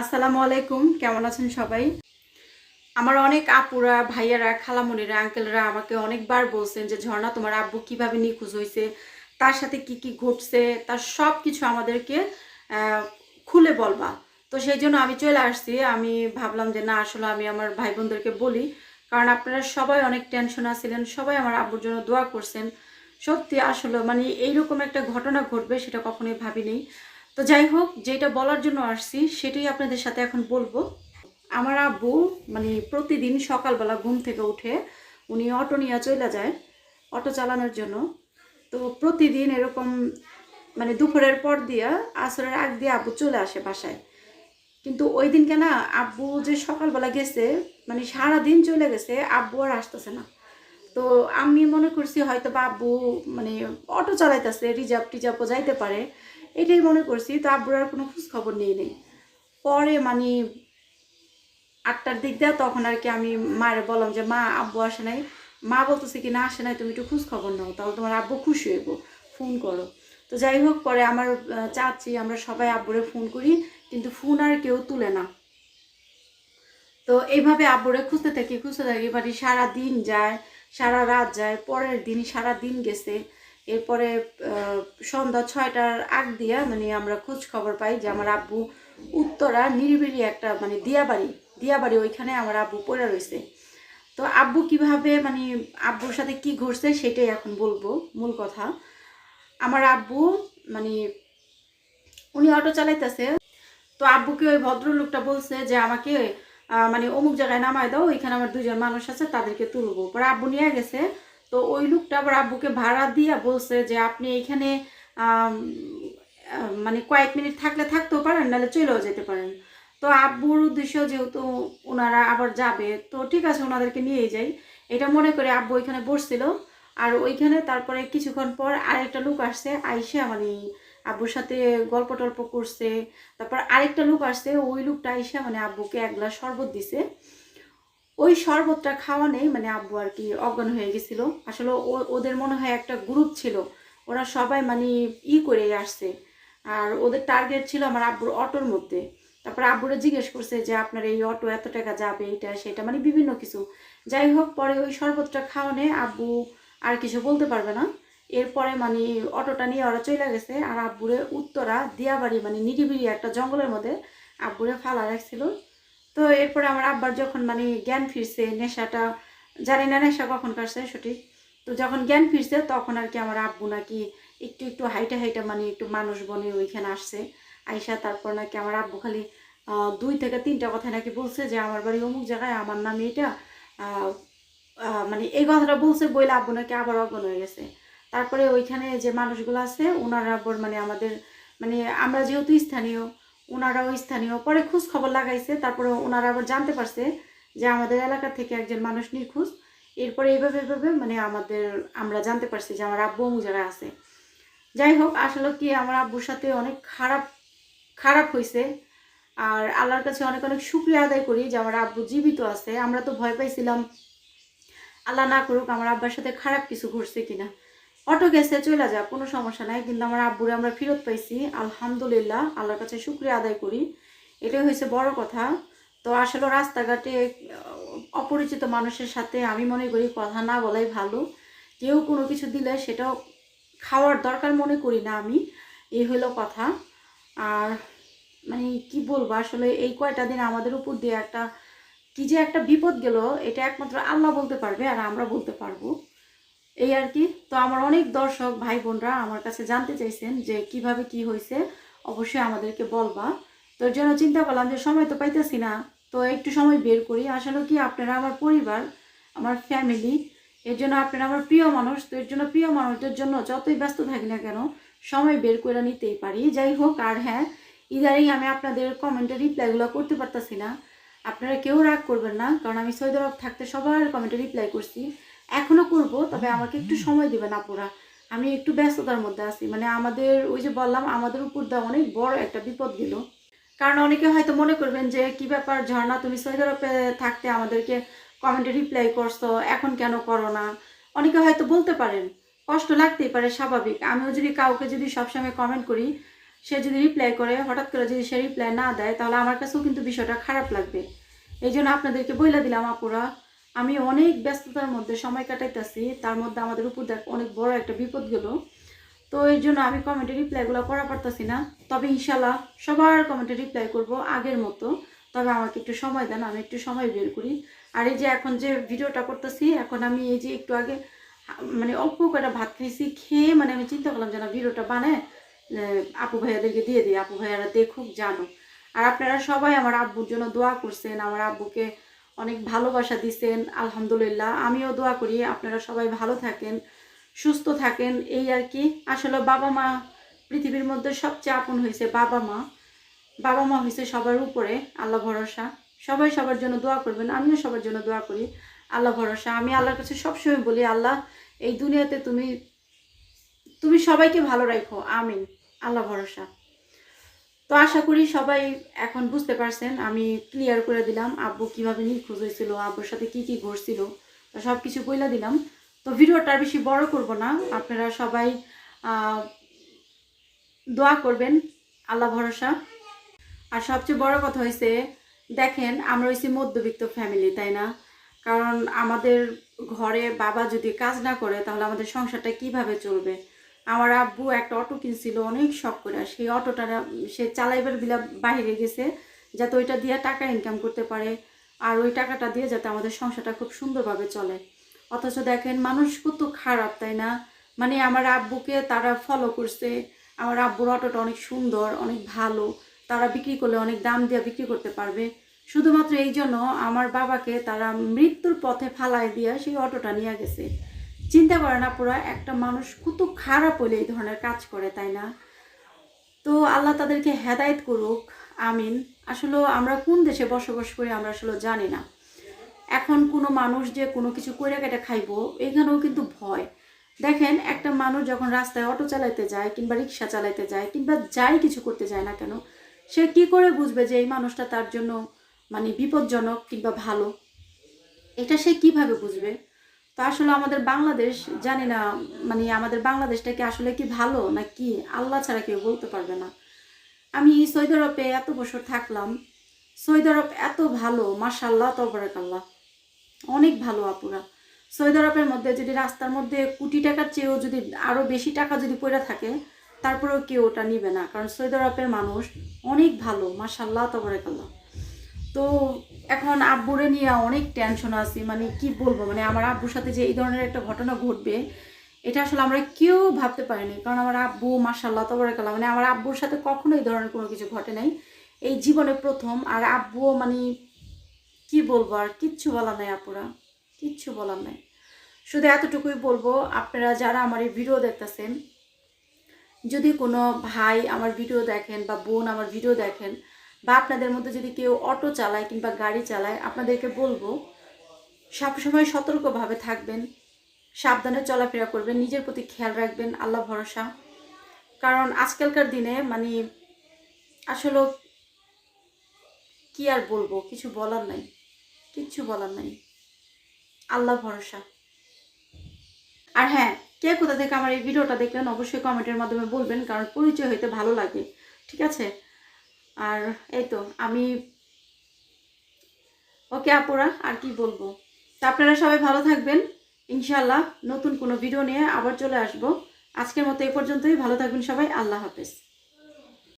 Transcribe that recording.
আসসালামু আলাইকুম, কেমন আছেন সবাই? আমার অনেক আপুরা, ভাইয়ারা খালামণিরা আঙ্কেলরা আমাকে অনেকবার বলছেন যে, ঝর্ণা, তোমার আব্বু কীভাবে নিখোঁজ হয়েছে? তার সাথে কি কি ঘটছে? তার সব কিছু আমাদেরকে খুলে বলবা। তো সেই জন্য আমি চলে আসছি। আমি ভাবলাম যে, না, আসলে আমি আমার ভাই বোনদেরকে বলি। কারণ আপনারা সবাই অনেক টেনশন আছিলেন, সবাই আমার আব্বুর জন্য দোয়া করছেন। সত্যি, আসলে মানে এইরকম একটা ঘটনা ঘটবে, সেটা কখনোই ভাবিনি। তো যাই হোক, যেটা বলার জন্য আসছি, সেটাই আপনাদের সাথে এখন বলব। আমার আব্বু মানে প্রতিদিন সকালবেলা ঘুম থেকে উঠে উনি অটো নিয়ে চলে যায়, অটো চালানোর জন্য। তো প্রতিদিন এরকম মানে দুপুরের পর দিয়া আসরের আগ দিয়ে আব্বু চলে আসে বাসায়। কিন্তু ওই দিনকে না, আব্বু যে সকালবেলা গেছে মানে সারা দিন চলে গেছে, আব্বু আর আসতেছে না। তো আমি মনে করছি হয়তো বা আব্বু মানে অটো চালাইতেছে রিজার্ভ টিজার্ভও যাইতে পারে। এটাই মনে করছি, তো আব্বুর আর কোনো খোঁজ খবর নেই। নেই পরে মানে আটটার দিক দেওয়া তখন আর কি আমি মায়ের বললাম যে, মা, আব্বু আসে নাই। মা বলতেছে কি, না, আসে নাই, তুমি একটু খোঁজ খবর নাও, তাহলে তোমার আব্বু খুশি হইব, ফোন করো। তো যাই হোক, পরে আমার চাচি, আমরা সবাই আব্বুরে ফোন করি, কিন্তু ফোন আর কেউ তুলে না। তো এইভাবে আব্বুরে খুঁজতে থাকি খুঁজতে থাকি, বাড়ি সারা দিন যায়, সারা রাত যায়, পরের দিন সারা দিন গেছে। এরপরে সন্ধ্যা ছয়টার আগ দিয়া মানে আমরা খোঁজ খবর পাই যে আমার আব্বু উত্তরা নিরিবিলি একটা মানে দিয়াবাড়ি দিয়াবাড়ি ওইখানে আমার আব্বু পড়ে রয়েছে। তো আব্বু কীভাবে মানে আব্বুর সাথে কি ঘটছে সেটাই এখন বলব, মূল কথা। আমার আব্বু মানে উনি অটো চালাইতেছে। তো আব্বুকে ওই ভদ্রলোকটা বলছে যে আমাকে মানে অমুক জায়গায় নামায় দাও, ওইখানে আমার দুজন মানুষ আছে, তাদেরকে তুলবো। পরে আব্বু নিয়ে গেছে তো ওই লোকটা আবার আব্বুকে ভাড়া দিয়ে বলছে যে, আপনি এখানে মানে কয়েক মিনিট থাকলে থাকতেও পারেন, নাহলে চলেও যেতে পারেন। তো আব্বুর উদ্দেশ্য যেহেতু ওনারা আবার যাবে, তো ঠিক আছে, ওনাদেরকে নিয়েই যাই। এটা মনে করে আব্বু ওইখানে বসছিল, আর ওইখানে তারপরে কিছুক্ষণ পর আরেকটা লোক আসছে, আইসা মানে আব্বুর সাথে গল্প টল্প করছে। তারপর আরেকটা লোক আসছে, ওই লোকটা আইসা মানে আব্বুকে এক গ্লাস শরবত দিছে। ওই শরবতটা খাওয়া নেই মানে আব্বু আর কি অজ্ঞান হয়ে গেছিল। আসলে ওদের মনে হয় একটা গ্রুপ ছিল। ওরা সবাই মানে ই করে আসছে। আর ওদের টার্গেট ছিল আমার আব্বুর অটোর মধ্যে। তারপর আব্বুরা জিজ্ঞেস করছে যে, আপনার এই অটো এত টাকা যাবে, এটা, সেটা? মানে বিভিন্ন কিছু। যাই হোক, পরে ওই শরবতটা খাওয়ানে আব্বু আর কিছু বলতে পারবে না। এরপরে মানে অটোটা নিয়ে ওরা চলে গেছে আর আব্বুরে উত্তরা দিয়াবাড়ি মানে নিরিবিলি একটা জঙ্গলের মধ্যে আব্বুরে ফালা রাখছিল। তো এরপরে আমার আব্বার যখন মানে জ্ঞান ফিরছে, নেশাটা, জানি না নেশা কখন কাটছে সঠিক, তো যখন জ্ঞান ফিরছে তখন আর কি আমার আব্বু নাকি একটু একটু হাইটা হাইটা মানে একটু মানুষ বনে ওইখানে আসছে, আইসা তারপর নাকি আমার আব্বু খালি দুই থেকে তিনটা কথা নাকি বলছে যে আমার বাড়ি অমুক জায়গায়, আমার নাম এটা মানে এই কথাটা বলছে বইলে আব্বু নাকি আবার অজ্ঞান হয়ে গেছে। তারপরে ওইখানে যে মানুষগুলো আছে ওনারা আবার মানে আমাদের মানে আমরা যেহেতু স্থানীয় ওনারাও স্থানীয়। পরে খোঁজ খবর লাগাইছে, তারপরে ওনারা আবার জানতে পারছে যে আমাদের এলাকা থেকে একজন মানুষ নিখোঁজ। এরপরে এইভাবে এইভাবে মানে আমাদের, আমরা জানতে পারছি যে আমার আব্বু অমুক জায়গায় আছে। যাই হোক, আসলে কি আমার আব্বুর সাথে অনেক খারাপ খারাপ হয়েছে আর আল্লাহর কাছে অনেক অনেক শুক্রিয়া আদায় করি যে আমার আব্বু জীবিত আছে। আমরা তো ভয় পাইছিলাম, আল্লাহ না করুক, আমার আব্বার সাথে খারাপ কিছু ঘটছে কিনা। অটো গেছে, চলে যা কোনো সমস্যা নাই। কিন্তু আমার আব্বুরে আমরা ফেরত পাইছি। আলহামদুলিল্লাহ, আল্লাহর কাছে শুক্রিয়া আদায় করি। এটাই হয়েছে বড় কথা। তো আসলে রাস্তাঘাটে অপরিচিত মানুষের সাথে আমি মনে করি কথা না বলাই ভালো। কেউ কোনো কিছু দিলে সেটাও খাওয়ার দরকার মনে করি না আমি। এই হলো কথা। আর মানে কি বলব, আসলে এই কয়টা দিন আমাদের উপর দিয়ে একটা, কি যে একটা বিপদ গেল, এটা একমাত্র আল্লাহ বলতে পারবে আর আমরা বলতে পারব। এই আর কি। তো আমার অনেক দর্শক ভাই বোনরা আমার কাছে জানতে চাইছেন যে কীভাবে কি হয়েছে, অবশ্যই আমাদেরকে বলবা। তো এর জন্য চিন্তা করলাম যে সময় তো পাইতেছি না, তো একটু সময় বের করি। আসলে কি আপনারা আমার পরিবার, আমার ফ্যামিলি এর জন্য আপনারা আমার প্রিয় মানুষ, তো এর জন্য প্রিয় মানুষদের জন্য যতই ব্যস্ত থাকি না কেন, সময় বের করে নিতেই পারি। যাই হোক, আর হ্যাঁ ইদারিং আমি আপনাদের কমেন্টের রিপ্লাইগুলো করতে পারতাছি না। আপনারা কেউ রাগ করবেন না, কারণ আমি সৈদরব থাকতে সবার কমেন্টে রিপ্লাই করছি। এখনও করব, তবে আমাকে একটু সময় দিবেন আপুরা। আমি একটু ব্যস্ততার মধ্যে আছি। মানে আমাদের, ওই যে বললাম, আমাদের উপর দিয়ে অনেক বড় একটা বিপদ গেল। কারণ অনেকে হয়তো মনে করবেন যে, কি ব্যাপার ঝর্ণা, তুমি সৌদি আরবে থাকতে আমাদেরকে কমেন্টে রিপ্লাই করছ, এখন কেন করো না? অনেকে হয়তো বলতে পারেন। কষ্ট লাগতেই পারে, স্বাভাবিক। আমিও যদি কাউকে যদি সবসময় কমেন্ট করি, সে যদি রিপ্লাই করে, হঠাৎ করে যদি সে রিপ্লাই না দেয়, তাহলে আমার কাছেও কিন্তু বিষয়টা খারাপ লাগবে। এই জন্য আপনাদেরকে বইলা দিলাম আপুরা। আমি অনেক ব্যস্ততার মধ্যে সময় কাটাইতেছি, তার মধ্যে আমাদের উপর দেখ অনেক বড় একটা বিপদ গেল। তো এই জন্য আমি কমেন্টে রিপ্লাইগুলো করা পারতাছি না। তবে ইনশাল্লাহ সবার কমেন্টে রিপ্লাই করব আগের মতো। তবে আমাকে একটু সময় দেন, আমি একটু সময় বের করি। আর এই যে এখন যে ভিডিওটা করতেছি, এখন আমি এই যে একটু আগে মানে অল্প কটা ভাত খাইছি, খেয়ে মানে আমি চিন্তা করলাম যে না ভিডিওটা বানায় আপু ভাইয়াদেরকে দিয়ে দিই। আপু ভাইয়ারা দেখুক জানো আর আপনারা সবাই আমার আব্বুর জন্য দোয়া করছেন, আমার আব্বুকে অনেক ভালোবাসা দিছেন, আলহামদুলিল্লাহ। আমিও দোয়া করি আপনারা সবাই ভালো থাকেন, সুস্থ থাকেন। এই আর কি, আসলে বাবা মা পৃথিবীর মধ্যে সবচেয়ে আপন হয়েছে বাবা মা। বাবা মা হয়েছে সবার উপরে, আল্লাহ ভরসা। সবাই সবার জন্য দোয়া করবেন, আমিও সবার জন্য দোয়া করি, আল্লাহ ভরসা। আমি আল্লাহর কাছে সবসময় বলি, আল্লাহ, এই দুনিয়াতে তুমি তুমি সবাইকে ভালো রাখো, আমিন, আল্লাহ ভরসা। তো আশা করি সবাই এখন বুঝতে পারছেন, আমি ক্লিয়ার করে দিলাম আব্বু কীভাবে নিখোঁজ হয়েছিল, আব্বুর সাথে কি কি ঘটছিল, তো সব কিছু বইলা দিলাম। তো ভিডিওটা বেশি বড় করব না, আপনারা সবাই দোয়া করবেন, আল্লাহ ভরসা। আর সবচেয়ে বড় কথা হয়েছে দেখেন আমরা হয়েছি মধ্যবিত্ত ফ্যামিলি তাই না? কারণ আমাদের ঘরে বাবা যদি কাজ না করে, তাহলে আমাদের সংসারটা কীভাবে চলবে? আমার আব্বু একটা অটো কিনছিল, অনেক শখ করে। সেই অটোটা সে চালাইবার বিলা বাইরে গেছে, যাতে ওইটা দিয়ে টাকা ইনকাম করতে পারে। আর ওই টাকাটা দিয়ে যাতে আমাদের সংসারটা খুব সুন্দরভাবে চলে। অথচ দেখেন, মানুষ কত খারাপ, তাই না? মানে আমার আব্বুকে তারা ফলো করছে। আমার আব্বুর অটোটা অনেক সুন্দর, অনেক ভালো। তারা বিক্রি করলে অনেক দাম দিয়ে বিক্রি করতে পারবে। শুধুমাত্র এই জন্য আমার বাবাকে তারা মৃত্যুর পথে ফালায় দিয়ে সেই অটোটা নিয়ে গেছে। চিন্তা করে না পুরা, একটা মানুষ কত খারাপ হলে এই ধরনের কাজ করে, তাই না? তো আল্লাহ তাদেরকে হেদায়েত করুক, আমিন। আসলে আমরা কোন দেশে বসবাস করি আমরা আসলে জানি না। এখন কোনো মানুষ যে কোনো কিছু করে কেটে খাইবো, এখানেও কিন্তু ভয়। দেখেন, একটা মানুষ যখন রাস্তায় অটো চালাইতে যায় কিংবা রিক্সা চালাইতে যায় কিংবা যাই কিছু করতে যায় না কেন, সে কি করে বুঝবে যে এই মানুষটা তার জন্য মানে বিপজ্জনক কিংবা ভালো? এটা সে কীভাবে বুঝবে? তো আসলে আমাদের বাংলাদেশ, জানি না মানে আমাদের বাংলাদেশটা কি আসলে কি ভালো না কি আল্লাহ ছাড়া কেউ বলতে পারবে না। আমি সৌদি আরবে এত বছর থাকলাম, সৌদি আরব এত ভালো মাসাল্লাহ তবরাকাল্লাহ। অনেক ভালো আপুরা। সৌদি আরবের মধ্যে যদি রাস্তার মধ্যে কোটি টাকার চেয়েও যদি আরও বেশি টাকা যদি পড়ে থাকে, তারপরেও কেউ ওটা নিবে না। কারণ সৌদি আরবের মানুষ অনেক ভালো মাসাল্লাহ তবরাকাল্লাহ। তো এখন আব্বুরে নিয়ে অনেক টেনশন আছি মানে কি বলব? মানে আমার আব্বুর সাথে যে এই ধরনের একটা ঘটনা ঘটবে, এটা আসলে আমরা কেউ ভাবতে পারিনি। কারণ আমার আব্বু মাসাল্লাহ তবরাকাল্লাহ মানে আমার আব্বুর সাথে কখনো এই ধরনের কোনো কিছু ঘটে নাই। এই জীবনে প্রথম, আর আব্বুও মানে কি বলব, আর কিচ্ছু বলার নাই আপুরা। কিচ্ছু বলার নাই। শুধু এতটুকুই বলব, আপনারা যারা আমার এই ভিডিও দেখতেছেন, যদি কোনো ভাই আমার ভিডিও দেখেন বা বোন আমার ভিডিও দেখেন বা আপনাদের মধ্যে যদি কেউ অটো চালায় কিংবা গাড়ি চালায়, আপনাদেরকে বলব, সবসময় সতর্কভাবে থাকবেন, সাবধানে চলাফেরা করবেন, নিজের প্রতি খেয়াল রাখবেন, আল্লাহ ভরসা। কারণ আজকালকার দিনে মানে আসলে কি আর বলব, কিছু বলার নাই, কিচ্ছু বলার নাই। আল্লাহ ভরসা। আর হ্যাঁ কে কোথা থেকে আমার এই ভিডিওটা দেখলেন, অবশ্যই কমেন্টের মাধ্যমে বলবেন, কারণ পরিচয় হইতে ভালো লাগে, ঠিক আছে? আর এই তো, আমি ওকে আপুরা, আর কি বলব? তা আপনারা সবাই ভালো থাকবেন ইনশাল্লাহ নতুন কোনো ভিডিও নিয়ে আবার চলে আসব। আজকের মতো এই পর্যন্তই, ভালো থাকবেন সবাই, আল্লাহ হাফেজ।